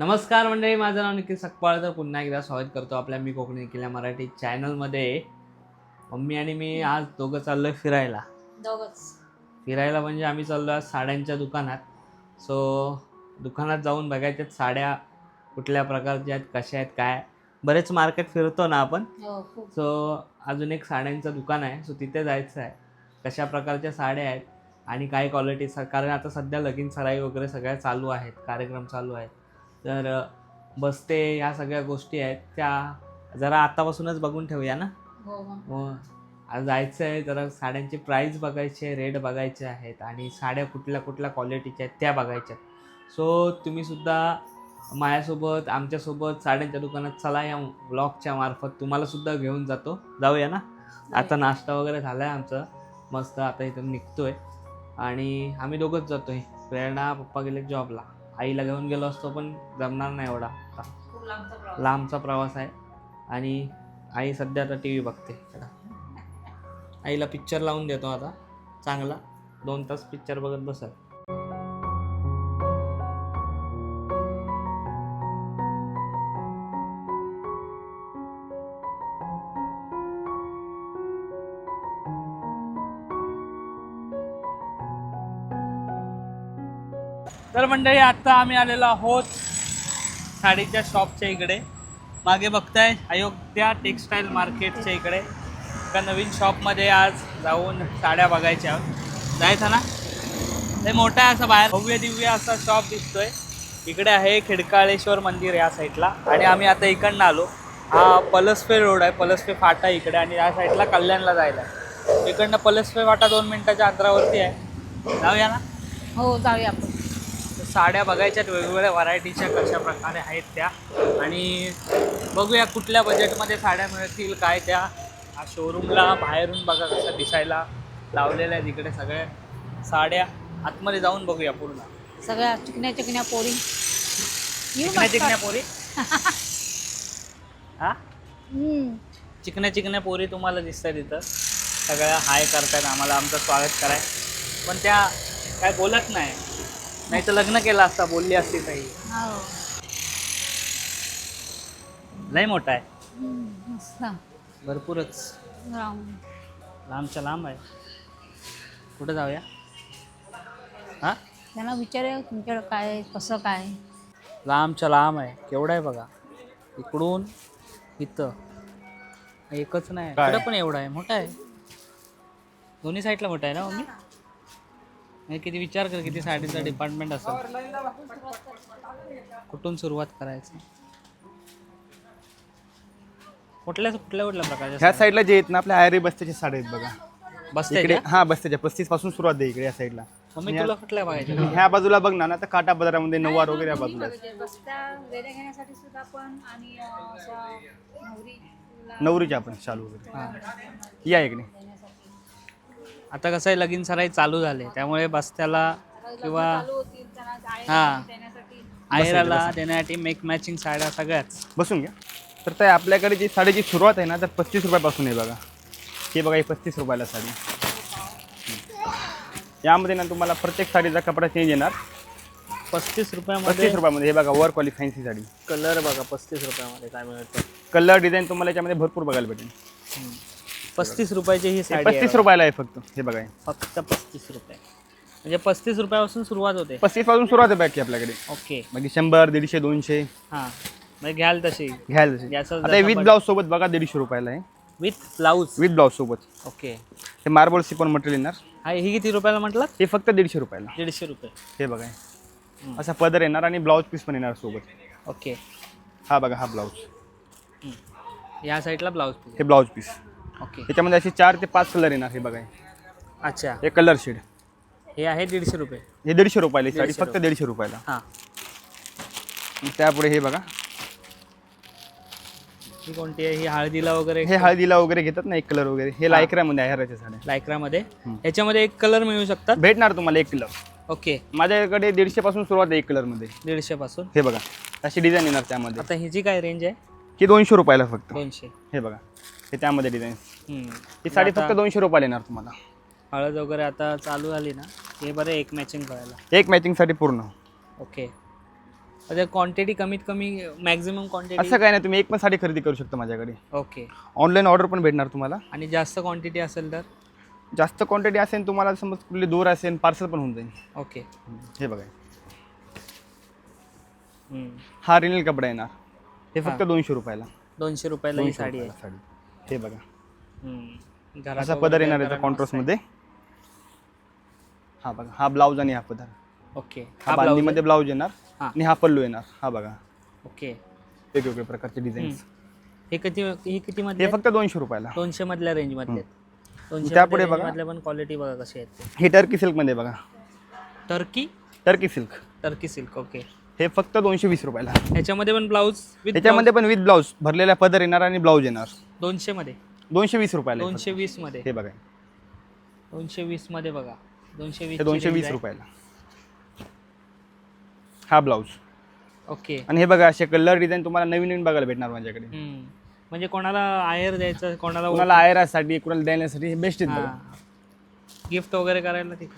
नमस्कार मंडळी माझं नाव निखिल सकपाळ. तर पुन्हा एकदा स्वागत करतो आपल्या मी कोकणी निखिल या मराठी चॅनलमध्ये मम्मी आणि मी आज दोघं चाललोय फिरायला. दोघच. फिरायला म्हणजे आम्ही चाललो आज साड्यांच्या दुकानात. सो दुकानात जाऊन बघायच्यात साड्या कुठल्या प्रकारच्या आहेत कशा आहेत काय बरेच मार्केट फिरतो ना आपण. हो खूप. सो अजून एक साड्यांचं दुकान आहे. सो तिथे जायचं आहे. कशा प्रकारच्या साड्या आहेत आणि काय क्वालिटी कारण आता सध्या लगीन सराई वगैरे सगळ्या चालू आहेत कार्यक्रम चालू आहेत. तर बसते ह्या सगळ्या गोष्टी आहेत. त्या जरा आतापासूनच बघून ठेवूया ना? हो मग. मग आज जायचं आहे जरा साड्यांची प्राईस बघायचे रेट बघायचे आहेत आणि साड्या कुठल्या कुठल्या क्वालिटीच्या आहेत त्या बघायच्या आहेत. सो तुम्हीसुद्धा माझ्यासोबत आमच्यासोबत साड्यांच्या दुकानात चला. या ब्लॉगच्या मार्फत तुम्हाला सुद्धा घेऊन जातो. जाऊया ना? आता नाश्ता वगैरे झाला आहे आमचं. मस्त आता इथून निघतोय. आणि आम्ही दोघंच जातोय. प्रेरणा पप्पा गेले जॉबला आईला घेऊन गेलो असतो पण जमणार नाही एवढा. लांबचा प्रवास. आहे. आणि आई सध्या आता टी व्ही बघते. आईला पिक्चर लावून देतो आता. चांगला. दोन तास पिक्चर बघत बसल मंडळी आत्ता आम्ही आलेलो आहोत साडीच्या शॉपच्या इकडे. मागे बघताय अयोध्या टेक्स्टाईल मार्केटच्या इकडे. एका नवीन शॉपमध्ये आज जाऊन साड्या बघायच्या आहोत. जायचं ना ते मोठा आहे असं बाहेर. भव्य दिव्य असा शॉप दिसतोय. इकडे आहे खिडकाळेश्वर मंदिर या साईडला आणि आम्ही आता इकडनं आलो. हा पलसपे रोड आहे. पलसपे फाटा इकडे आणि या साईडला कल्याणला जायला. आहे इकडनं पलसपे फाटा दोन मिनिटाच्या अंतरावरती आहे. जाऊया ना? हो जाऊया आपण. साड्या बघायच्यात वेगवेगळ्या व्हरायटीच्या कशा प्रकारे आहेत त्या. आणि बघूया कुठल्या बजेटमध्ये साड्या मिळतील काय त्या. हा शोरूमला बाहेरून बघा कसं दिसायला लावलेल्या आहेत इकडे सगळ्या साड्या. आतमध्ये जाऊन बघूया पूर्ण. सगळ्या चिकन्या चिकन्या पोरी. मस्त. चिकन्या पोरी? हा? हम्म. चिकन्या चिकन्या पोरी तुम्हाला दिसतात इथं. सगळ्या हाय करतायत आम्हाला आमचं स्वागत कराय. पण त्या काय बोलत नाही. नाही तर लग्न केलं असता बोलली असती काही हो. लय मोठा आहे. भरपूरच. लांबच्या लांब आहे. कुठं जाऊया? हां? त्यांना विचारूया तुमच्याकडे काय आहे, कसं काय. आहे. लांबच्या लांब आहे. केवढं आहे बघा. इकडून इथं. एकच नाही. काय? इकडं पण एवढं आहे. मोठं आहे. दोन्ही साईडला मोठं आहे ना मम्मी? म्हणजे किती विचार कर किती साडीचा डिपार्टमेंट असेल. कुठून सुरुवात करायचं? कुठल्या कुठल्या कुठल्या प्रकारच्या ह्या साईडला जे आहेत ना आपल्या आयरी बस्त्याचे साडे आहेत बघा. बसते इकडे हा बस्त्याच्या पस्तीसपासून सुरुवात आहे इकडे या साईडला. मम्मी तुला कुठल्या ह्या बाजूला बघ ना आता काटा बाजारामध्ये नऊवार वगैरे या बाजूला आहेत. म्हणजे बस्ता वेड्या घेण्यासाठी सुद्धा पण आणि अं, असं नवरीला नवरीचे आपण चालू वगैरे. हां. या इकडे. आता कसं आहे लगीन सराई चालू झाले. त्यामुळे बस्त्याला किंवा हां. जायला देण्यासाठी आयराला देण्यासाठी मेक मॅचिंग साड्या सगळ्याच. बसून घ्या. तर त्या आपल्याकडे जी साडीची सुरुवात आहे ना तर पस्तीस रुपयापासून आहे बघा. हे बघा ही पस्तीस रुपयाला साडी. यामध्ये ना तुम्हाला प्रत्येक साडीचा कपडा चेंज येणार. पस्तीस रुपयामध्ये पस्तीस रुपयामध्ये हे बघा वर क्वालिटी फॅन्सी साडी. कलर बघा पस्तीस रुपयामध्ये काय मिळतं? कलर डिझाईन तुम्हाला याच्यामध्ये भरपूर बघायला भेटेल. पस्तीस रुपयाची ही साडी पस्तीस रुपयाला आहे फक्त हे बघा. फक्त पस्तीस रुपये. म्हणजे पस्तीस रुपयापासून सुरुवात होते. पस्तीसपासून सुरुवात आहे बाकी आपल्याकडे. ओके. बाकी शंभर दीडशे दोनशे. हां. मग घ्याल तशी. घ्यायला तसे. याचं आता जसं विथ ब्लाऊज सोबत बघा दीडशे रुपयाला आहे. With blouse. विथ ब्लाऊज सोबत. ओके. हे मार्बल सिपॉन मटेरियल येणार. हा ही किती रुपयाला म्हटलं हे फक्त दीडशे रुपयाला. दीडशे रुपये. हे बघा. हे. असा पदर येणार आणि ब्लाऊज पीस पण येणार सोबत. ओके. हा बघा हा ब्लाऊज. या साईडला ब्लाऊज हे ब्लाऊज पीस. ओके. याच्यामध्ये असे चार ते पाच कलर येणार हे बघा. हे. अच्छा. हे कलर शेड. हे आहे दीडशे रुपये. हे दीडशे रुपयाला ही साडी फक्त दीडशे रुपयाला. हां. त्यापुढे हे बघा. ही कोणती आहे? ही हळदीला वगैरे हे हळदीला वगैरे घेतात ना एक कलर वगैरे. हे लायक्रामध्ये आहे हराच्या साड्या. लायक्रामध्ये. याच्यामध्ये एक कलर मिळू शकतात? भेटणार तुम्हाला एक कलर. ओके. माझ्याकडे दीडशे पासून सुरुवात आहे एक कलरमध्ये दीडशे पासून. हे बघा. अशी डिझाईन येणार त्यामध्ये. आता हिची काय रेंज आहे? ही दोनशे रुपयाला फक्त. दोनशे. हे बघा. हे त्यामध्ये डिझाईन. ही साडी फक्त दोनशे रुपयाला येणार तुम्हाला. हळद वगैरे आता चालू झाली ना हे बरं एक मॅचिंग करायला. एक मॅचिंगसाठी पूर्ण. ओके म्हणजे क्वांटिटी कमीत कमी मॅक्झिमम क्वांटिटी असं काय नाही तुम्ही एक पण साडी खरेदी करू शकता माझ्याकडे. ओके ऑनलाईन ऑर्डर पण भेटणार तुम्हाला. आणि जास्त क्वांटिटी असेल तर? जास्त क्वांटिटी असेल तुम्हाला समज कुठली दूर असेल पार्सल पण होऊन जाईल. ओके हे बघा. हा रिनिल कपडा येणार. हे फक्त. दोनशे रुपयाला. दोनशे रुपयाला ही साडी आहे. साडी. हे बघा. असा पदर येणार याचा कॉन्ट्रास्टमध्ये हा बघा हा ब्लाऊज आणि हा पदर. आहे. ओके. हा बांधणीमध्ये ब्लाऊज येणार. आणि हा पल्लू येणार. हा बघा. ओके. वेगवेगळ्या प्रकारचे डिझाईन हे किती हे किती हे मध्ये फक्त दोनशे रुपयाला. दोनशे मधल्या रेंज मधले दोनशे त्यापुढे बघा. पण क्वालिटी बघा कशी आहेत हे टर्की सिल्कमध्ये बघा. Turkey Turkey silk Turkey silk okay हे फक्त दोनशे वीस रुपयाला. ह्याच्यामध्ये पण ब्लाऊज विथ त्याच्यामध्ये पण विथ ब्लाऊज भरलेला पदर येणार आणि ब्लाऊज येणार. दोनशे मध्ये? दोनशे वीस रुपयाला आहे दोनशे वीसमध्ये फक्त. हे बघा. दोनशे वीसमध्ये बघा. दोनशे वीस हे दोनशे वीस रुपयाला. हा ब्लाऊज. ओके. आणि हे बघा असे कलर डिझाईन तुम्हाला नवीन नवीन बघायला भेटणार माझ्याकडे. हम्म. म्हणजे कोणाला आयर द्यायचं कोणाला कोणाला आयरासाठी कोणाला देण्यासाठी बेस्ट आहेत बघा. गिफ्ट वगैरे करायला ठीक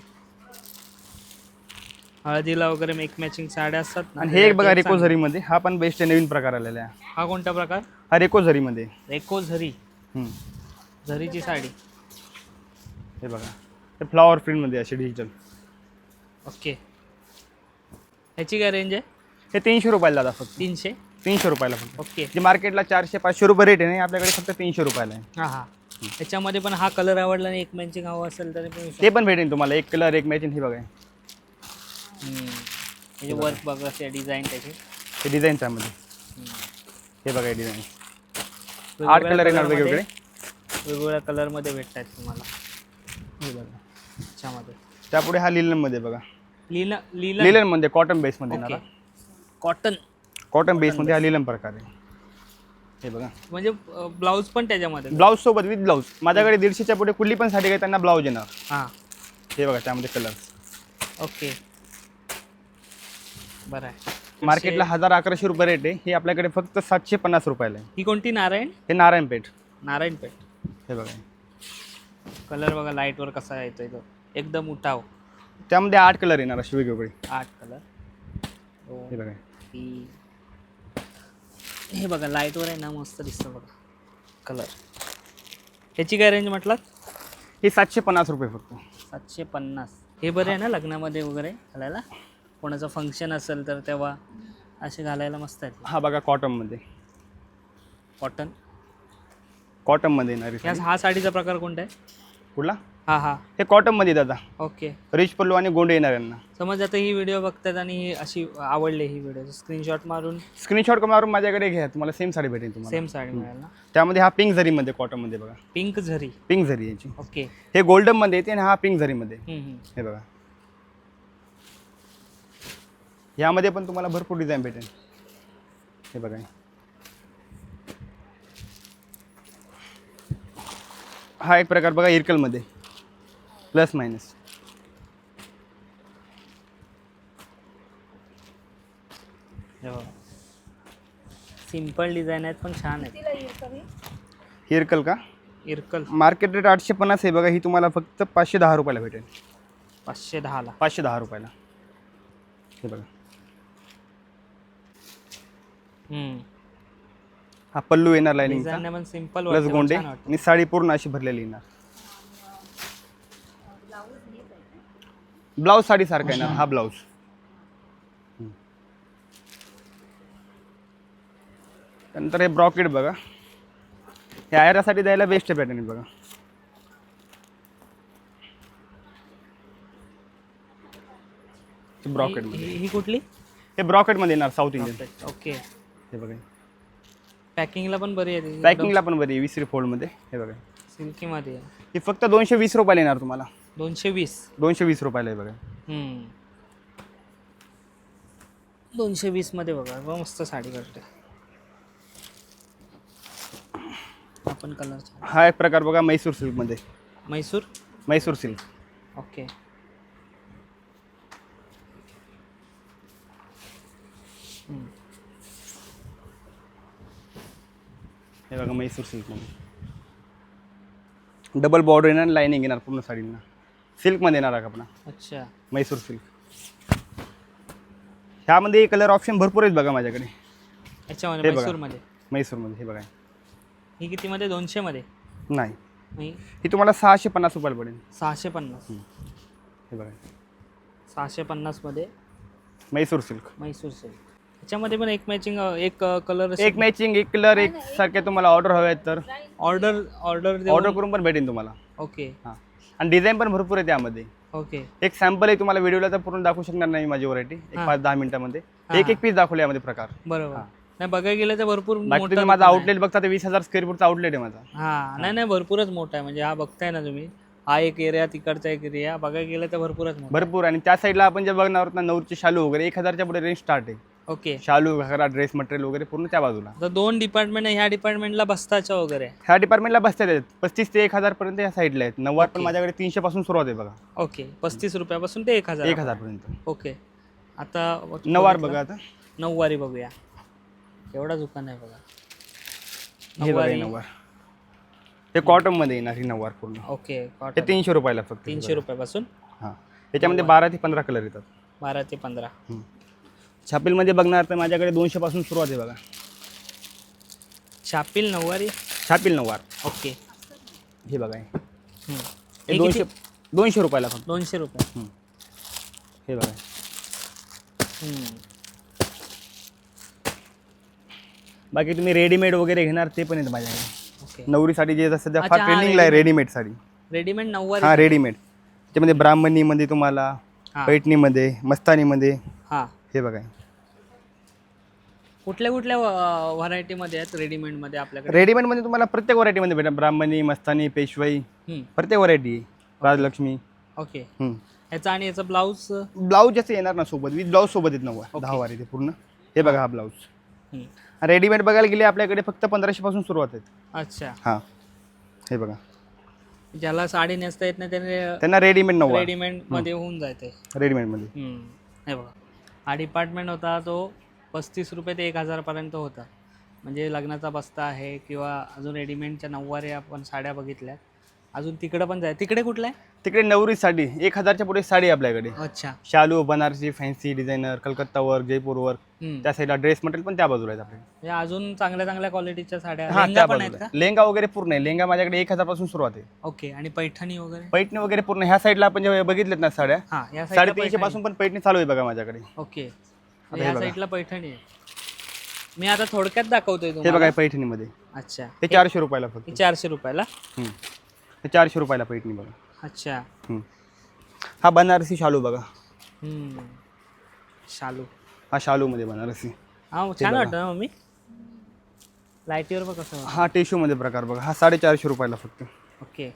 हळदीला वगैरे मेक मॅचिंग साड्या असतात ना, आणि हे एक बघा रेको. झरीमध्ये हा पण बेस्ट आहे नवीन प्रकार आलेला आहे. हा कोणता प्रकार? हा रेको झरीमध्ये रेको झरी. झरीची साडी. हे बघा. हे फ्लॉवर प्रिंटमध्ये असे डिजिटल ओके. ह्याची काय रेंज आहे? हे तीनशे रुपयाला जातात फक्त तीनशे? तीनशे रुपयाला फक्त. ओके. जे मार्केटला चारशे पाचशे रुपये रेट आहे ना आपल्याकडे फक्त तीनशे रुपयाला आहे. हां हां. ह्याच्यामध्ये पण हा कलर आवडला आणि एक मॅचिंग हवं असेल तर पण ते पण भेटेल तुम्हाला. एक कलर एक मॅचिंग हे बघा. म्हणजे वर्क बघा डिझाईन त्याची. हे डिझाईन त्यामध्ये हे बघा डिझाईन आठ कलर येणार वेगवेगळे? वेगवेगळ्या कलरमध्ये भेटतात तुम्हाला. हे बघा त्यापुढे हा लिलनमध्ये बघा. लिला लिला लिलनमध्ये कॉटन बेसमध्ये येणार कॉटन कॉटन बेसमध्ये हा लिलन प्रकार आहे. हे बघा. म्हणजे ब्लाऊज पण त्याच्यामध्ये. ब्लाऊज सोबत विथ ब्लाऊज माझ्याकडे दीडशेच्या पुढे कुठली पण साडी काही त्यांना ब्लाऊज येणार. हां. हे बघा त्यामध्ये कलर ओके. बरं आहे. मार्केटला हजार अकराशे रुपये रेट आहे. हे आपल्याकडे फक्त सातशे पन्नास रुपयाला आहे. ही कोणती नारायण? हे नारायणपेठ नारायणपेठ हे बघा. कलर बघा लाईटवर कसा येतोय तो. एकदम उठाव. त्यामध्ये आठ कलर येणार असे वेगवेगळे. आठ कलर हे. बघा. तीन हे बघा लाईटवर आहे ना मस्त दिसतं बघा. कलर ह्याची काय रेंज म्हटलात? हे सातशे पन्नास रुपये फक्त. सातशे पन्नास. हे बरे आहे ना लग्नामध्ये वगैरे घालायला? कोणाचं फंक्शन असेल तर तेव्हा असे घालायला मस्त आहेत. हा बघा कॉटनमध्ये कॉटन कॉटनमध्ये येणार आहे या साडी. हा साडीचा प्रकार कोणता आहे? कुठला? हा हा. हे कॉटनमध्ये दादा. ओके रिच पल्लू आणि गोंडे येणार यांना. समज आता ही व्हिडिओ बघतात आणि ही अशी आवडली ही व्हिडिओ स्क्रीनशॉट मारून स्क्रीनशॉट मारून माझ्याकडे घ्या. तुम्हाला सेम साडी भेटेल तुम्हाला. सेम साडी मिळेल ना? त्यामध्ये हा पिंक झरीमध्ये कॉटनमध्ये बघा. पिंक झरी पिंक झरी याची. ओके हे गोल्डनमध्ये येते आणि हा पिंक झरीमध्ये हम्म, हम्म. हे बघा. यामध्ये पण तुम्हाला भरपूर डिझाईन भेटेल. हे बघा. हा एक प्रकार बघा इरकलमध्ये. Plus minus. हे बघा. सिंपल डिझाईन आहेत पण छान आहेत. इरकल का? इरकल. मार्केट रेट आठशे पन्नास आहे बघा ही तुम्हाला फक्त पाचशे दहा रुपयाला भेटेल. पाचशे दहाला. पाचशे दहा रुपयाला. हे बघा. हा पल्लू येणार लाईनिंगचा डिझाईन पण सिंपल प्लस गोंडे आणि साडी पूर्ण अशी भरलेली येणार. ब्लाऊज साडी सारखा येणार हा ब्लाऊज. त्यानंतर हे ब्रॉकेट बघा. हे आयरासाठी द्यायला बेस्ट पॅटर्न आहे बघा. ब्रॉकेटमध्ये. ही कुठली? हे ब्रॉकेटमध्ये येणार साऊथ इंडियन ओके हे बघा. पॅकिंगला पण बरी आहे पॅकिंगला पण बरी वीस फोल्डमध्ये. हे बघा. सिल्कीमध्ये. आहे. ही फक्त दोनशे वीस रुपयाला येणार तुम्हाला. दोनशे वीस. दोनशे वीस रुपयाला आहे बघा. हम्म. दोनशे वीसमध्ये बघा बघ मस्त साडी करते आपण कलर हा एक प्रकार बघा मैसूर सिल्कमध्ये म्हैसूर मैसूर? Silk okay. हम्म. हे बघा मैसूर सिल्कमध्ये डबल बॉर्डर येणार लाईनिंग येणार पूर्ण साडींना सिल्कमध्ये येणार हा कपडा. अच्छा. मैसूर सिल्क ह्यामध्ये कलर ऑप्शन भरपूर आहेत बघा माझ्याकडे. याच्यामध्ये हे बघा. मैसूरमध्ये? म्हैसूरमध्ये हे बघा. ही कितीमध्ये? दोनशेमध्ये? नाही. नाही ही तुम्हाला सहाशे पन्नास रुपयाला पडेल. सहाशे पन्नास हे बघा. सहाशे पन्नासमध्ये म्हैसूर सिल्क म्हैसूर सिल्क याच्यामध्ये पण एक मॅचिंग एक कलर एक मॅचिंग एक कलर एक सारखे तुम्हाला ऑर्डर हवे आहेत तर ऑर्डर ऑर्डर ऑर्डर करून पण भेटेल तुम्हाला. ओके हां. आणि डिझाईन पण भरपूर आहे त्यामध्ये. ओके एक सॅम्पल आहे तुम्हाला व्हिडिओला तर पूर्ण दाखवू शकणार नाही माझी व्हरायटी एक हां. पाच दहा मिनिटामध्ये. एक एक. पीस दाखवले यामध्ये प्रकार. बरोबर. नाही बघायला गेलं तर भरपूर बाकी मोठा तुम्ही माझा दुकान आहे. आउटलेट बघता ते वीस हजार स्क्वेअर फूटचा आउटलेट आहे माझा. हा. नाही नाही भरपूरच मोठा आहे. म्हणजे हा बघताय ना तुम्ही. हा एक एरिया तिकडचा एक एरिया बघायला गेलं तर भरपूरच मोठा भरपूर. आणि त्या साईडला आपण जे बघणार आहोत ना नऊरचे शालू वगैरे एक हजारच्या पुढे रेंज स्टार्ट आहे. ओके. शालू घागरा ड्रेस मटेरियल वगैरे पूर्ण त्या बाजूला. तर दोन डिपार्टमेंट आहे ह्या डिपार्टमेंटला बसताच्या वगैरे. ह्या डिपार्टमेंटला बसतात आहेत पस्तीस ते एक हजार पर्यंत या साईडला आहेत. नव्वद पण Okay. माझ्याकडे तीनशे पासून सुरुवात आहे बघा. ओके. पस्तीस रुपयापासून ते एक हजार. एक हजार पर्यंत. ओके. आता नवार बघा आता. नऊवारी बघूया. एवढा दुकान आहे बघा. हे बघा हे नऊवारी. नवार हे कॉटनमध्ये येणार ही नवार पूर्ण. ओके हे तीनशे रुपयाला फक्त. तीनशे रुपयापासून? हां. त्याच्यामध्ये बारा ते पंधरा कलर येतात. बारा ते पंधरा. छापीलमध्ये बघणार तर माझ्याकडे दोनशे पासून सुरुवात आहे बघा. छापील नऊवारी छापील नवार ओके. हे बघा हे. हम्म. हे हे दोनशे किती? दोनशे रुपयाला फक्त. दोनशे रुपये. हम्म. हे बघा. हम्म. बाकी तुम्ही रेडीमेड वगैरे घेणार ते पण आहेत माझ्याकडे. ओके. नवरी साडी जे सध्या अच्छा, फार हा, ट्रेंडिंगला आहे रेडीमेड. साडी रेडीमेड नऊवारी हां रेडीमेड. त्याच्यामध्ये ब्राह्मणीमध्ये तुम्हाला हा. पैठणीमध्ये मस्तानीमध्ये. हा. हे बघा. कुठल्या कुठल्या व्हरायटीमध्ये आहेत रेडीमेडमध्ये आपल्याकडे? रेडीमेडमध्ये तुम्हाला प्रत्येक व्हरायटीमध्ये भेटेल ब्राह्मणी मस्तानी पेशवाई हम्म. प्रत्येक व्हरायटी राजलक्ष्मी. ओके. याचा आणि याचा ब्लाऊज ब्लाऊज जसं येणार ना सोबत. विथ ब्लाऊज सोबत येत नव्वद दहा वारी ते पूर्ण. हे बघा हा ब्लाऊज रेडीमेड बघायला गेले आपल्याकडे फक्त पंधराशे पासून सुरुवात आहेत. अच्छा. हां. हे बघा. ज्याला साडी नेसता येत नाही त्याने त्यांना रेडीमेड नव्वद रेडीमेडमध्ये होऊन जाते. रेडीमेडमध्ये हम्म. हे बघा. हा डिपार्टमेंट होता तो पस्तीस रुपये ते एक हजारपर्यंत होता. म्हणजे लग्नाचा बस्ता आहे किंवा अजून रेडीमेडच्या नऊवारी आपण साड्या बघितल्या अजून तिकडं पण जाय तिकडे कुठलं आहे? तिकडे नवरी साडी एक हजारच्या पुढे साडी आहे आपल्याकडे. अच्छा. शालू Banarasi fancy designer Calcutta work Jaipur work हम्म. त्या साईडला ड्रेस मटेरियल पण त्या बाजूला आहेत आपल्याकडे. म्हणजे अजून चांगल्या चांगल्या क्वालिटीच्या साड्या हा लेहंगा त्या पण आहेत बाजूला. का? लेहंगा वगैरे पूर्ण आहे. लेहंगा माझ्याकडे एक हजारपासून सुरुवात आहे. ओके आणि पैठणी वगैरे? पैठणी वगैरे पूर्ण ह्या साईडला आपण जे बघितलेत ना साड्या हा या साईडला साडेतीनशे पैठणी. पासून पण पैठणी चालू आहे बघा माझ्याकडे. ओके. हे या बघा. साईडला पैठणी आहे. मी आता थोडक्यात दाखवतोय हे तुम्हाला बघा हे पैठणीमध्ये. अच्छा. हे चारशे रुपयाला फक्त. हे चारशे रुपयाला? हम्म. हे चारशे रुपयाला पैठणी बघा. अच्छा. हम्म. हा बनारसी शालू बघा. हम्म. शालू. हा शालूमध्ये बनारसी. हा छान वाटतं ना मम्मी? लाईटीवर बघ कसं हा टिश्यूमध्ये प्रकार बघा. हा साडेचारशे रुपयाला फक्त. ओके.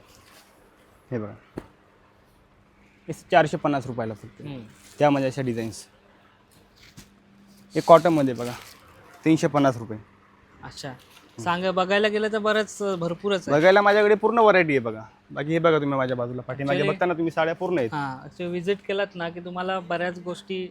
हे बघा. हे चारशे पन्नास रुपयाला फक्त. त्यामध्ये अशा डिझाईन्स हे कॉटनमध्ये बघा. तीनशे पन्नास रुपये. अच्छा. सांग बघायला गेलं तर बरंच भरपूरच आहे. बघायला माझ्याकडे पूर्ण व्हरायटी आहे बघा. बाकी हे बघा तुम्ही माझ्या बाजूला. पाठीमागे Actually- बघताना तुम्ही साड्या पूर्ण आहेत. हां विजिट केलात ना की तुम्हाला बऱ्याच गोष्टी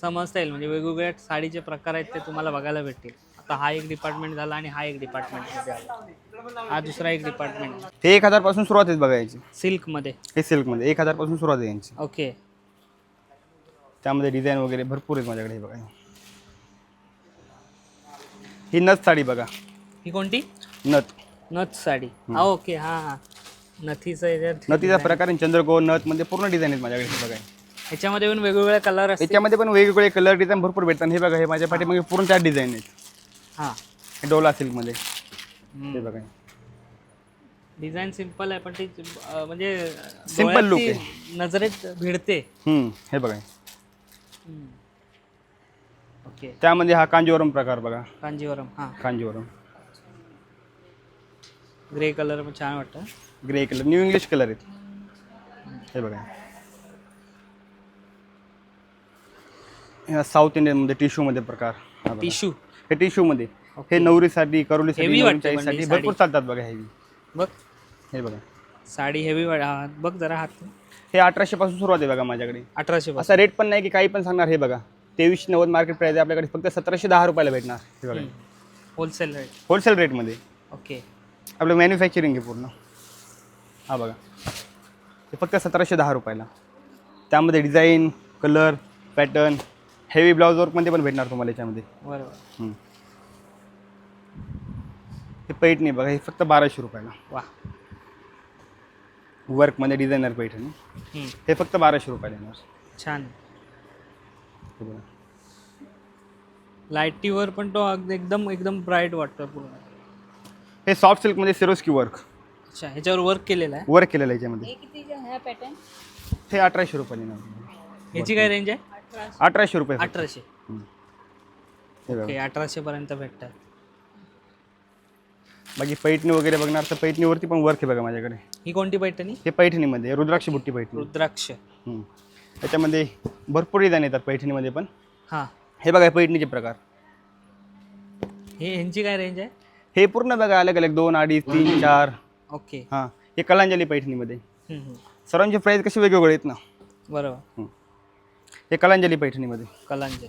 समजता येईल. म्हणजे वेगवेगळ्या साडीचे प्रकार आहेत ते तुम्हाला बघायला भेटतील. आता हा एक डिपार्टमेंट झाला आणि हा एक डिपार्टमेंट झाला. हा दुसरा एक डिपार्टमेंट हे एक हजारपासून सुरुवात आहे बघा यांची. सिल्कमध्ये. हे सिल्कमध्ये. एक हजारपासून सुरुवात आहे यांची. ओके. त्यामध्ये डिझाईन वगैरे भरपूर आहेत माझ्याकडे हे बघा. ही नथ साडी बघा. ही कोणती? नथ. नथ साडी. हा ओके. हां हां. नथीचं याच्यात नथीचा प्रकार आहे चंद्रकोर नथमध्ये पूर्ण डिझाईन आहेत माझ्याकडे हे बघा. ह्याच्यामध्ये पण वेगवेगळे कलर असतील. याच्यामध्ये पण वेगवेगळे कलर डिझाईन भरपूर भेटतात. हे बघा हे माझ्या पाठीमागे पूर्ण त्या डिझाईन आहेत. हां. हे डोला सिल्कमध्ये. हे बघा. डिझाईन सिंपल आहे पण ती अं, म्हणजे Simple look डोळ्यात ती नजरेत भिडते. हम्म, हे बघा. ओके. त्यामध्ये हा कांजीवरम प्रकार बघा. कांजीवरम हां. कांजीवरम. ग्रे कलर पण छान वाटतं. Grey colour new English colour आहेत. हे बघा. साऊथ इंडियनमध्ये टिश्यूमध्ये प्रकार. हा बघा. टिश्यू हे टिश्यूमध्ये हे नवरीसाठी करोलीसाठी Heavy वाटते पण नवरीसाठी भरपूर चालतात बघा हेवी बघ. हे बघा. साडी हेवी बघ जरा हात. हे अठराशे पासून सुरुवात आहे बघा माझ्याकडे. अठराशे असा रेट पण नाही की काही पण सांगणार हे बघा. तेवीसशे नव्वद मार्केट प्राइस आहे आपल्याकडे फक्त सतराशे दहा रुपयाला भेटणार. हे बघा. होलसेल रेट होलसेल रेटमध्ये ओके आपलं मॅन्युफॅक्चरिंग आहे पूर्ण. हा बघा. हे फक्त सतराशे दहा रुपयाला. त्यामध्ये design colour pattern heavy blouse वर्कमध्ये पण भेटणार तुम्हाला याच्यामध्ये. बरोबर. हम्म. हे पैठणी बघा हे फक्त बाराशे रुपयाला. वा. वर्कमध्ये डिझायनर पैठणी. हम्म. हे फक्त बाराशे रुपयाला येणार. छान. हे बघा. लाईटीवर पण तो अगदी एकदम एकदम ब्राईट वाटतो पूर्ण. हे सॉफ्ट सिल्कमध्ये सिरोस्की वर्क अच्छा ह्याच्यावर वर्क केलेलं आहे? वर्क केलेलं आहे याच्यामध्ये. हे किती ह्या पॅटर्न हे अठराशे रुपयाला येणार. ह्याची काय रेंज आहे? अठराशे अठराशे रुपये फक्त. अठराशे. हम्म. हे बघा. ओके अठराशे पर्यंत भेटतात. बाकी पैठणी वगैरे बघणार तर पैठणीवरती पण वर्क आहे बघा माझ्याकडे. ही कोणती पैठणी? हे पैठणीमध्ये रुद्राक्ष बुट्टी पैठणी. रुद्राक्ष. हम्म. त्याच्यामध्ये भरपूर डिझाईन येतात पैठणीमध्ये पण. हां. हे बघा हे पैठणीचे प्रकार. हे ह्यांची काय रेंज आहे? हे पूर्ण बघा अलग अलग दोन अडीच तीन चार. ओके. हां हे कलांजली पैठणीमध्ये. हम्म, हम्म. सर्वांचे प्राईस कसे वेगवेगळे आहेत ना? बरोबर. हे कलांजली पैठणीमध्ये. कलांजली.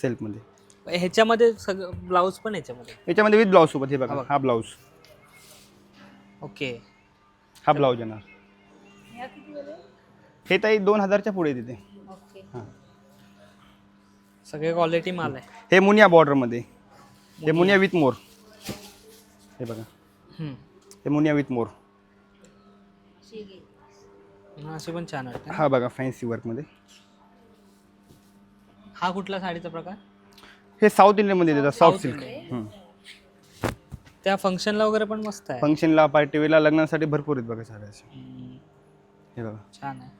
सिल्कमध्ये ह्याच्यामध्ये सगळं ब्लाऊज पण ह्याच्यामध्ये? याच्यामध्ये विथ ब्लाऊज सोबत हे बघा. हा ब्लाऊज ओके. हा ब्लाऊज येणार. हे ताई दोन हजारच्या पुढे तिथे हां. सगळे क्वालिटी माल आहे. हे मुनिया बॉर्डरमध्ये हे मुनिया. विथ मोर. हे बघा. हे मुनिया विथ मोर. हा, असे पण छान वाटतं. हा बघा फॅन्सी वर्कमध्ये हा कुठला साडीचा प्रकार? हे साऊथ इंडियनमध्ये देतात सॉफ्ट South सिल्क. त्या फंक्शनला वगैरे पण मस्त आहे. फंक्शनला पार्टीवेला लग्नासाठी भरपूर आहेत बघा साड्या अशा. हम्म, हे बघा. छान आहे.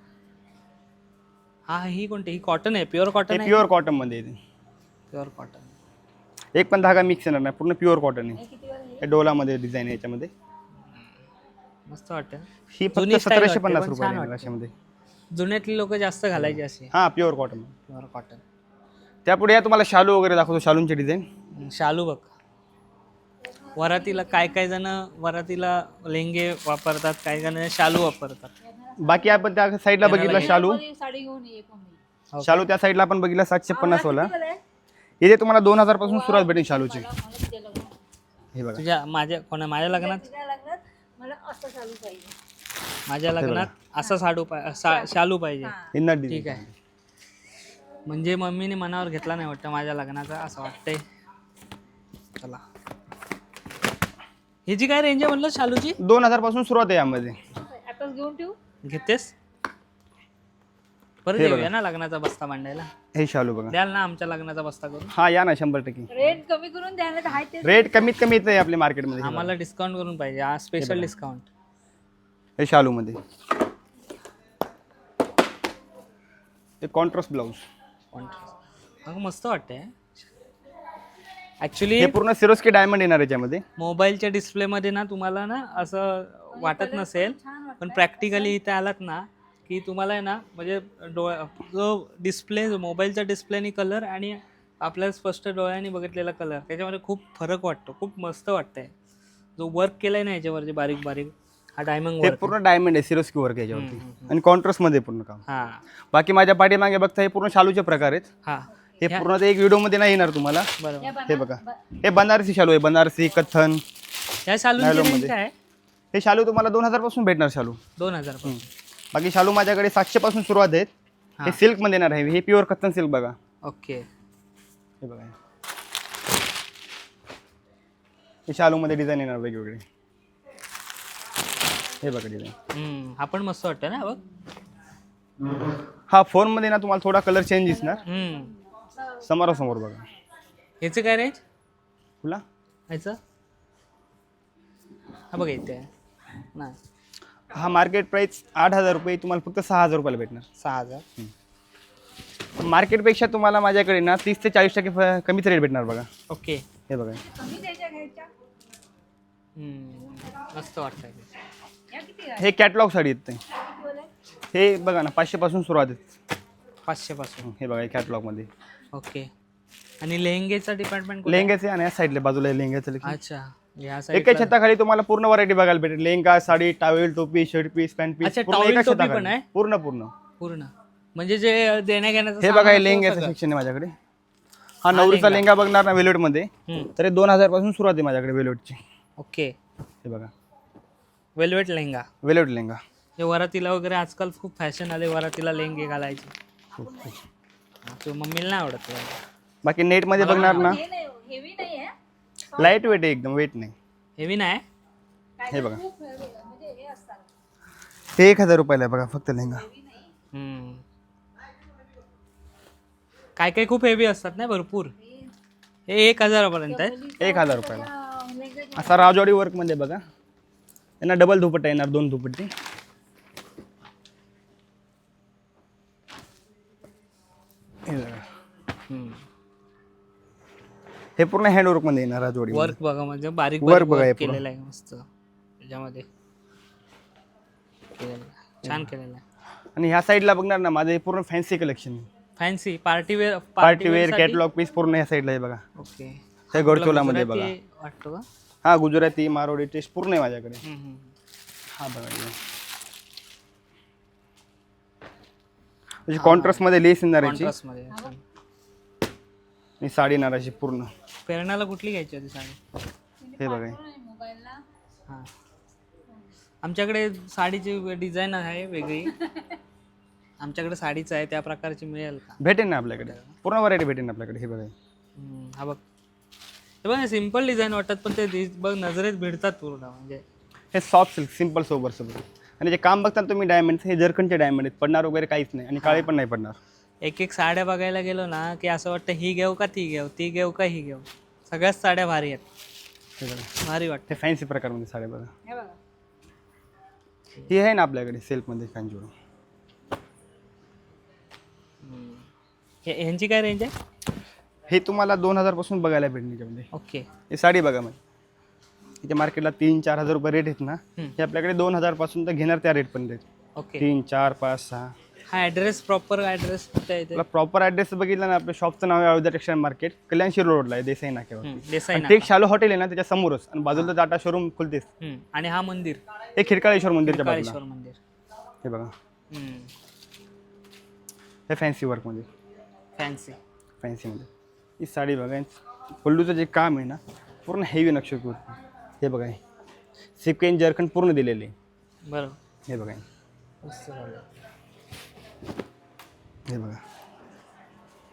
हा ही कोणती? ही कॉटन आहे प्युअर कॉटन हे आहे प्युअर कॉटनमध्ये येते. प्युअर कॉटन एक पण धागा मिक्स येणार नाही. पूर्ण प्युअर कॉटन आहे. हे हे डोलामध्ये डिझाईन आहे याच्यामध्ये. मस्त वाटतं. ही जुनी फक्त style सतराशे वाटते, पन्नास पण रुपये छान येणार वाटते. अशामध्ये. जुन्यातली लोक जास्त घालायची असे हां प्युअर कॉटन प्युअर कॉटन त्यापुढे या तुम्हाला शालू वगैरे दाखवतो शालूंचे डिझाईन शालू बघ. वरातीला काय काय जण वरातीला लेंगे वापरतात काही जण शालू वापरतात. बाकी आपण त्या साईडला बघितलं शालू. कोणी साडी घेऊन ये कोणी शालू त्या साईडला आपण बघितलं सातशे पन्नास वाला. इथे तुम्हाला दोन हजारपासून सुरुवात भेटेल शालूची. हे बघा. तुझ्या माझ्या कोणा माझ्या लग्नात? लग्नात मला असं चालू पाहिजे. माझ्या लग्नात असा साडू पाहिजे शालू. पाहिजे. हा. नट ठीक डिझाईन आहे. म्हणजे मम्मीने मनावर घेतला नाही वाटतं माझ्या लग्नाचा असं वाटतंय. चला. ह्याची काय रेंज आहे म्हणलं शालूची? दोन हजारपासून सुरुवात आहे यामध्ये. घेऊन ठेवू? घेतेस? परत येऊया ना लग्नाचा बस्ता मांडायला? हे शालू बघा. द्याल ना आमच्या लग्नाचा बस्ता करून? हा या ना शंभर टक्के. रेट कमी करून द्यायला तर आहे ते रेट कमीत कमी येत आहे आपल्या मार्केटमध्ये आम्हाला डिस्काउंट करून पाहिजे. हा स्पेशल डिस्काउंट हे शालूमध्ये. हे कॉन्ट्रास्ट ब्लाऊज मग मस्त वाटतंय. ॲक्च्युली हे पूर्ण सिरोस्की डायमंड येणार याच्यामध्ये. मोबाईलच्या डिस्प्लेमध्ये ना तुम्हाला ना असं वाटत नसेल पण प्रॅक्टिकली इथे आलात ना की तुम्हाला आहे ना म्हणजे डोळ्या जो डिस्प्ले जो मोबाईलचा डिस्प्लेनी कलर आणि आपल्याला स्पष्ट डोळ्यांनी बघितलेला कलर त्याच्यामध्ये खूप फरक वाटतो खूप मस्त वाटतंय. जो वर्क केलाय ना याच्यावरती बारीक बारीक हा डायमंड पूर्ण डायमंड आहे सिरोस्की वर्क याच्यावरती. आणि कॉन्ट्रास्टमध्ये पूर्ण काम. हा. बाकी माझ्या पाठीमागे बघता हे पूर्ण शालूचे प्रकार आहेत. हा. हे पूर्ण ते एक व्हिडिओमध्ये नाही येणार तुम्हाला. बरोबर. हे बघा. हे बनारसी शालू आहे बनारसी कथन या रेंजमध्ये. हे शालू तुम्हाला दोन हजारपासून भेटणार शालू. दोन हजारपासून. बाकी शालू माझ्याकडे सातशे पासून सुरुवात आहेत. हा. हे. सिल्कमध्ये येणार आहे. हे प्युअर कथन सिल्क बघा. ओके. हे बघा. हे शालू मध्ये डिझाईन येणार वेगवेगळे. हे बघा डिझाईन हम्म, हा पण मस्त वाटतं ना बघ. हा फोनमध्ये ना तुम्हाला थोडा कलर चेंज दिसणार. हम्म. समोरासमोर बघा. ह्याचं काय रेंज तुला ह्याचं हा बघा इथे. आहे. नाही. हा मार्केट प्राइस आठ हजार रुपये तुम्हाला फक्त सहा हजार रुपयाला भेटणार. सहा हजार. मार्केटपेक्षा तुम्हाला माझ्याकडे ना तीस ते चाळीस टक्के फ- कमीच रेट भेटणार बघा. ओके. हे बघा. हम्म, मस्त वाटतंय हे कॅटलॉग साडी येते? हे बघा ना पाचशे पासून सुरुवात आहे पाचशे पासून हे बघा कॅटलॉगमध्ये. ओके. आणि लेहंगेचा डिपार्टमेंट लेहंग्याचे आणि या साईडला बाजूला आहे लेहंग्याचं लेखी. अच्छा. एका छताखाली तुम्हाला पूर्ण व्हरायटी बघायला भेटेल. लेहंगा साडी टावेल टोपी शर्ट पीस पॅन्ट पीस अच्छा, पूर्ण towel, एकाच टोपी पण छताखाली. आहे? पूर्ण पूर्ण. पूर्ण. म्हणजे जे देण्या घेण्याचं हे बघा हे. सेक्शन आहे माझ्याकडे. हा नवरीचा लेहंगा. बघणार ना वेल्वेटमध्ये तर हे दोन हजारपासून सुरुवात आहे माझ्याकडे वेल्वेटची ओके. हे बघा. वेलवेट लेहंगा. वेल्वेट लेहंगा. हे वरातीला वगैरे आजकाल खूप फॅशन आले वरातीला लेहंगे घालायचे. खूप. हा, मम्मीला नाही आवडत. बाकी नेटमध्ये बघणार ना? हे नाही हेवी नाही आहे लाइट वेट आहे एकदम वेट नाही. हेवी नाही? हे बघा. हे एक हजार रुपयाला आहे बघा फक्त लेहंगा. हम्म. काय काय खूप हेवी असतात ना भरपूर. हे एक हजारापर्यंत आहे. एक हजार रुपयाला. लेंगे असा राजवाडी वर्कमध्ये बघा. यांना डबल दुपट्टा येणार दोन दुपट्टे. हे बघा. हे पूर्ण हँडवर्कमध्ये येणार राजवाडी वर्क बघा म्हणजे बारीक Work बारीक बघा हे वर्क पूर्ण. केलेलं आहे मस्त. त्याच्यामध्ये केलेलं आहे. छान केलेलं आहे. आणि ह्या साईडला बघणार ना माझं हे पूर्ण fancy collection fancy party wear party wear catalogue piece पूर्ण ह्या साईडला आहे बघा. ओके हे गडचोलामध्ये बघा. वाटतो का? हा गुजराती मारवाडी टेस्ट पूर्ण आहे माझ्याकडे. हम्म, हम्म. हा बघा हे. म्हणजे कॉन्ट्रास्टमध्ये लेस येणार याची Contrast मध्ये. आणि साडी येणार अशी पूर्ण. प्रेरणाला कुठली घ्यायची होती साडी? हे बघा. हे. हां आमच्याकडे साडीची डिझाईन आहे वेगळी. आमच्याकडे साडीच आहे त्या प्रकारची मिळेल का? भेटेल ना आपल्याकडे. पूर्ण व्हरायटी भेटेल ना आपल्याकडे हे बघा. हे. हम्म, हा बघ. हे बघ सिंपल डिझाईन वाटतात पण ते बघ नजरेत भिडतात पूर्ण म्हणजे. हे सॉफ्ट सिल्क सिंपल सोबर सोबत आणि जे काम बघता तुम्ही डायमंड हे जरखंडचे डायमंड आहेत पडणार वगैरे काहीच नाही आणि काळे पण नाही पडणार. एक एक साड्या बघायला गेलो ना की असं वाटतं ही घेऊ का ती घेऊ ती घेऊ का ही घेऊ. सगळ्याच साड्या भारी आहेत. हे बघा. भारी वाटतं. फॅन्सी प्रकारमध्ये साड्या बघा. हे बघा. ही आहे ना आपल्याकडे सिल्कमध्ये कांजीवरम. हे- ह्यांची काय रेंज आहे? हे तुम्हाला दोन हजारपासून बघायला भेटेल याच्यामध्ये. ओके. हे साडी बघा मग. इथे मार्केटला तीन चार हजार रुपये रेट आहेत ना. हम्म. हे आपल्याकडे दोन हजारपासून तर घेणार त्या रेटपर्यंत आहेत. ओके. तीन चार पाच सहा. हा ॲड्रेस प्रॉपर ॲड्रेस कुठे आहे ते? आपला प्रॉपर ॲड्रेस बघितला ना आपल्या शॉपचं नाव आहे अयोध्या टेक्सटाईल मार्केट कल्याणशी रोडला आहे देसाई नाक्यावर हम्म, देसाई ते एक शालो हॉटेल आहे ना त्याच्या समोरच. आणि बाजूला टाटा शोरूम खुलतेच. हम्म, आणि हा मंदिर. हे खिरकाळेश्वर मंदिरच्या बाजूला. काळेश्वर मंदिर. हे बघा. हे फॅन्सी वर्कमध्ये फॅन्सी फॅन्सीमध्ये ही साडी बघा पल्लूचं जे काम आहे ना पूर्ण हेवी नक्षत्र हे बघा सिपकेन जरखंड पूर्ण दिलेले. बरं हे बघा. मस्त झालं. हे बघा.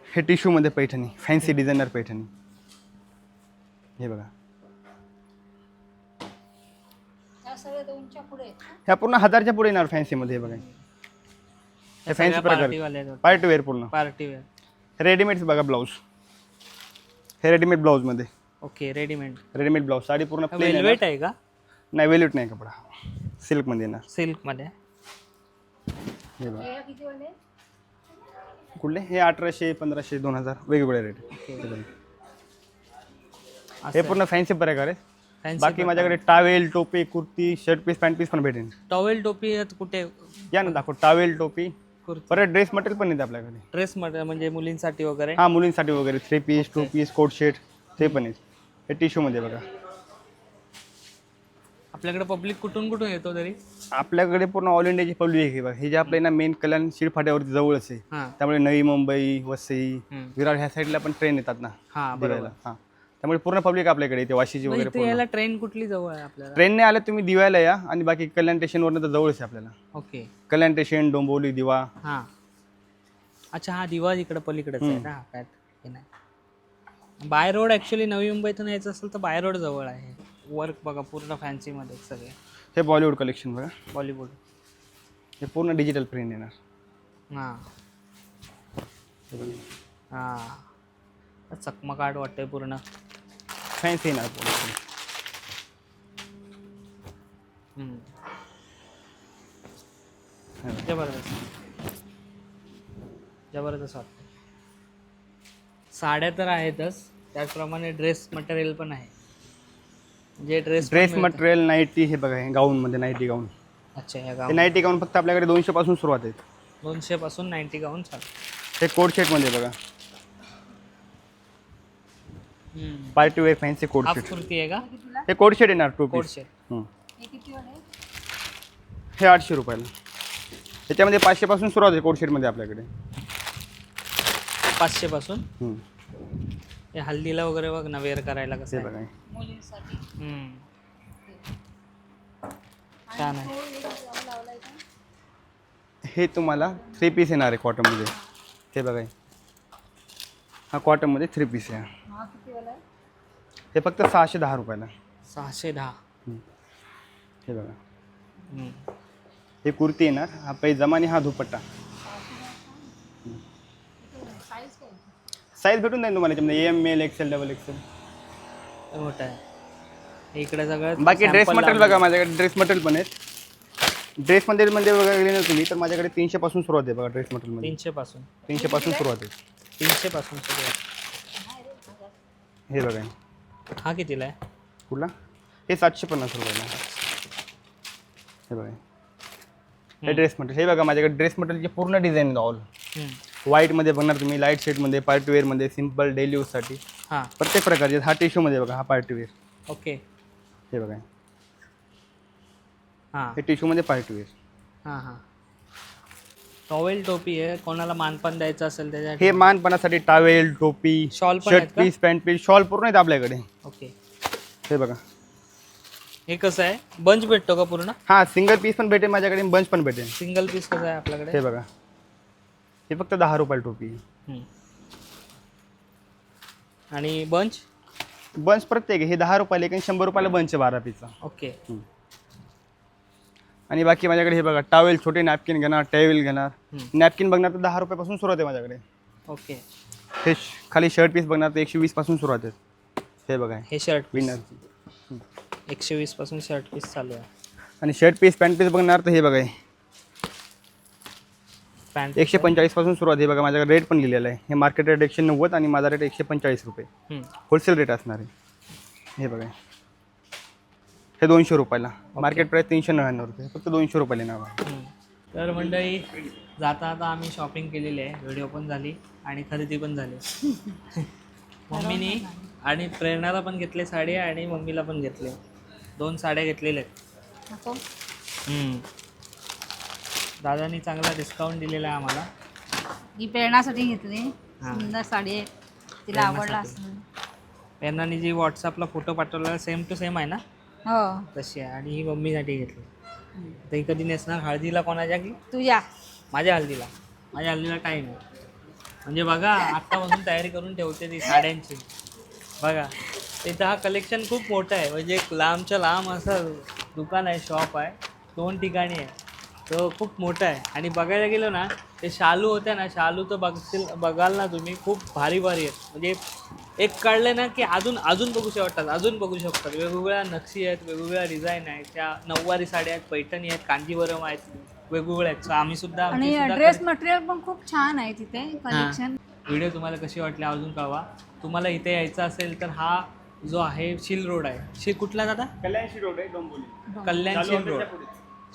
हे टिश्यूमध्ये पैठणी फॅन्सी डिझायनर पैठणी. हे बघा? ह्या पूर्ण हजारच्या पुढे येणार फॅन्सीमध्ये हे बघा. हे फॅन्सी प्रकार. पार्टीवाले पार्टी वेअर पूर्ण. Party wear. रेडीमेड बघा ब्लाऊज हे readymade ब्लाऊजमध्ये okay readymade readymade blouse sari पूर्ण प्लेन वेलवेट आहे का? नाही वेल्यूट नाही कपडा. सिल्कमध्ये येणार. सिल्कमध्ये हे बघा. हे कुठले? हे अठराशे पंधराशे दोन हजार. वेगवेगळे रेट हे पूर्ण फॅन्सी प्रकार आहे फॅन्सी बाकी माझ्याकडे टावेल टोपी kurti shirt piece pant piece पण भेटेल टॉवेल टोपी आहेत कुठे? या ना दाखव. टावेल टोपी. कुर्ती. परत ड्रेस मटेरियल पण येते आपल्याकडे. ड्रेस म्हणजे मुलींसाठी वगैरे? हा मुलींसाठी वगैरे. Three piece two piece coat set ते पण आहेत. हे टिश्यूमध्ये बघा. आपल्याकडे पब्लिक कुठून कुठून येतो तरी? आपल्याकडे पूर्ण ऑल इंडियाची पब्लिक आहे बघा. हे जे आपल्या ना मेन कल्याण शिडफाट्यावरती जवळच आहे हां. त्यामुळे नवी मुंबई वसई. विरार ह्या साईडला पण ट्रेन येतात ना हां बरोबर. दिवायला हां. त्यामुळे पूर्ण पब्लिक आपल्याकडे येते वाशीची मग वगैरे इथे पूर्ण. यायला ट्रेन कुठली जवळ आहे आपल्याला? ट्रेनने आले तुम्ही दिवायला या आणि बाकी कल्याण स्टेशनवरनं तर जवळच आहे आपल्याला. ओके. कल्याण स्टेशन डोंबिवली दिवा. हां. अच्छा हा दिवा इकडं पलीकडेच आहे ना? काय नाही. बाय रोड ॲक्च्युली नवी मुंबईतून यायचं असेल तर बाय रोड जवळ आहे. वर्क बघा पूर्ण फॅन्सीमध्ये सगळे. हे बॉलिवूड कलेक्शन बघा. बॉलिवूड हे पूर्ण डिजिटल प्रिंट येणार. हां. हां. चकमकाट वाटते पूर्ण. फॅन्सी येणार पूर्ण. जबरदस्त. जबरदस्त वाटतं साड्या तर आहेतच त्याचप्रमाणे ड्रेस मटेरियल पण आहे. जे ड्रेस ड्रेस मटेरियल नाईटी हे बघा हे गाऊनमध्ये नाईटी गाऊन अच्छा हे नाईटी गाऊन फक्त आपल्याकडे दोनशे पासून सुरुवात आहेत. दोनशे पासून नाईन्टी गाऊन हे कोटमध्ये बघा. Party wear fancy coat set kurti आहे का? हे कोट शेट येणार टू पीस कोटशे हे हे आठशे रुपयाला. त्याच्यामध्ये पाचशे पासून सुरुवात आहे कोट शेटमध्ये आपल्याकडे. पाचशे पासून. हे हल्दीला वगैरे बघ ना वेअर करायला कसं हे आहे. बघा. मुलींसाठी. हम्म. छान आहे. तो एक लाव- लावलाय का? हे तुम्हाला थ्री पीस येणार आहे कॉटनमध्ये हे बघा हे. कॉटनमध्ये थ्री पीस आहे. हा किती वाला आहे? हे फक्त सहाशे दहा रुपयाला सहाशे दहा. हे बघा. हम्म. हे कुर्ती येणार. हा पैजामा आणि हा दुपट्टा साईज काय साईज भेटून जाईल तुम्हाला याच्यामध्ये? M L XL double XL मोठा आहे. इकडे सगळं बाकी ड्रेस sample मटेरियल. बघा माझ्याकडे ड्रेस मटेरियल पण आहेत. ड्रेस मटेरियलमध्ये बघा गेले ना तुम्ही. तर माझ्याकडे तीनशेपासून सुरुवात आहे बघा ड्रेस मटेरियलमध्ये तीनशे पासून तीनशेपासून सुरुवात आहे. तीनशे पासून हे बघा. हा कितीला आहे? कुठला? हे सातशे पन्नास रुपयाला हे बघा. हे ड्रेस मटेरियल हे बघा माझ्याकडे ड्रेस मटेरियलचे पूर्ण डिझाईन ऑल हम्म. व्हाईटमध्ये बघणार तुम्ही लाइट शेडमध्ये पार्टी वेअरमध्ये सिंपल डेली यूजसाठी हां. प्रत्येक प्रकारचे हा टिश्यूमध्ये बघा हा पार्टी वेअर ओके हे बघा. हां. हे टिश्यूमध्ये पार्टी वेअर हां हां. टॉवेल टोपी आहे कोणाला मानपान द्यायचं असेल त्याच्या हे मानपणासाठी टावेल टोपी Shawl पण आहेत शर्ट का? पीस पॅन्ट पीस शॉल पूर्ण आहेत आपल्याकडे. ओके हे बघा. हे कसं आहे? बंच भेटतो का पूर्ण? हां सिंगल पीस पण भेटेल माझ्याकडे बंच पण भेटेल. सिंगल पीस कसं आहे आपल्याकडे? हे बघा. हे फक्त दहा रुपयाला टोपी. आणि बंच? बंच प्रत्येक. हे दहा रुपयाला एक आणि शंभर रुपयाला बंच आहे बारा पीसचा. ओके. आणि बाकी माझ्याकडे हे बघा टावेल छोटे नॅपकिन घेणार टॅवेल घेणार. नॅपकिन बघणार तर दहा रुपयापासून सुरुवात आहे माझ्याकडे. ओके. हे खाली शर्ट पीस बघणार तर एकशे वीसपासून सुरुवात आहे. हे बघा. हे शर्ट विनर एकशे वीसपासून शर्ट पीस चालू आहे. आणि शर्ट पीस पॅन्ट पीस बघणार तर हे बघा पॅन्ट एकशे पंचेचाळीसपासून सुरुवात आहे. हे बघा माझ्याकडे रेट पण लिहिलेला आहे. हे मार्केट रेट एकशे नव्वद आणि माझा रेट एकशे पंचेचाळीस रुपये. होलसेल रेट असणार आहे. हे बघा. हे दोनशे रुपयाला. मार्केट प्राईस तीनशे नव्याण्णव रुपये. फक्त दोनशे रुपयाला नाव. तर मंडळी जाता आता आम्ही शॉपिंग केलेली आहे. व्हिडिओ पण झाली आणि खरेदी पण झाली. मम्मीनी आणि प्रेरणाला पण घेतले साडी आणि मम्मीला पण घेतले. दोन साड्या घेतलेल्या आहेत. दादानी चांगला डिस्काउंट दिलेला आहे आम्हाला. ही प्रेरणासाठी घेतली. हा. सुंदर साडी आहे. तिला आवडला प्रेरणासाठी. असं प्रेरणाने जी व्हॉट्सअपला फोटो पाठवला सेम टू सेम आहे ना? हो. तशी आहे. आणि ही मम्मीसाठी घेतली. तर ही कधी नेसणार? हळदीला कोणाच्या की? तुझ्या. माझ्या हल्दीला माझ्या हल्दीला टाईम आहे. म्हणजे बघा आत्तापासून तयारी करून ठेवते ती साड्यांची. बघा इथं हा कलेक्शन खूप मोठं आहे. म्हणजे एक लांबच्या लांब असं दुकान आहे शॉप आहे. दोन ठिकाणी आहे. तो खूप मोठं आहे. आणि बघायला गेलो ना ते शालू होत्या ना शालू तर बघतील बघाल ना तुम्ही. खूप भारी भारी आहेत. म्हणजे एक काढले ना की अजून अजून बघू शकतात अजून बघू शकतात. वेगवेगळ्या नक्षी आहेत वेगवेगळ्या डिझाईन आहेत. त्या नऊवारी साड्या आहेत पैठणी आहेत कांजीवरम आहेत वेगवेगळ्या आहेत. आम्ही सुद्धा आणि ड्रेस मटेरियल पण खूप छान आहे तिथे कलेक्शन व्हिडिओ तुम्हाला कशी वाटली अजून कळवा. तुम्हाला इथे यायचं असेल तर हा जो आहे शिल रोड आहे. शिल कुठला दादा? कल्याणशी रोड आहे डोंबोली कल्याण शिल रोड.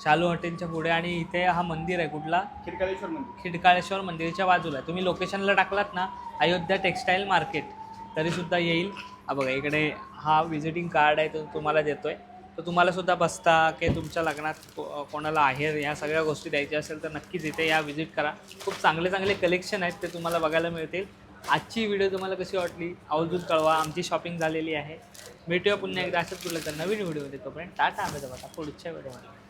शालू हॉटेलच्या पुढे आणि इथे हा मंदिर आहे कुठला? खिडकाळेश्वर मंदिर. खिडकाळेश्वर मंदिराच्या बाजूला आहे. तुम्ही लोकेशनला टाकलात ना अयोध्या टेक्स्टाईल मार्केट तरीसुद्धा येईल. हा बघा इकडे हा विजिटिंग कार्ड आहे तो तुम्हाला देतोय. तर तुम्हाला सुद्धा बसता की तुमच्या लग्नात को- कोणाला आहेर या सगळ्या गोष्टी द्यायच्या असेल तर नक्कीच इथे या व्हिजिट करा. खूप चांगले चांगले कलेक्शन आहेत ते तुम्हाला बघायला मिळतील. आजची व्हिडिओ तुम्हाला कशी वाटली? आवर्जून कळवा. आमची शॉपिंग झालेली आहे. भेटूया पुन्हा एकदा. असंच तुला तर नवीन व्हिडिओमध्ये तोपर्यंत टाटा आम्ही बघा पुढच्या व्हिडिओमध्ये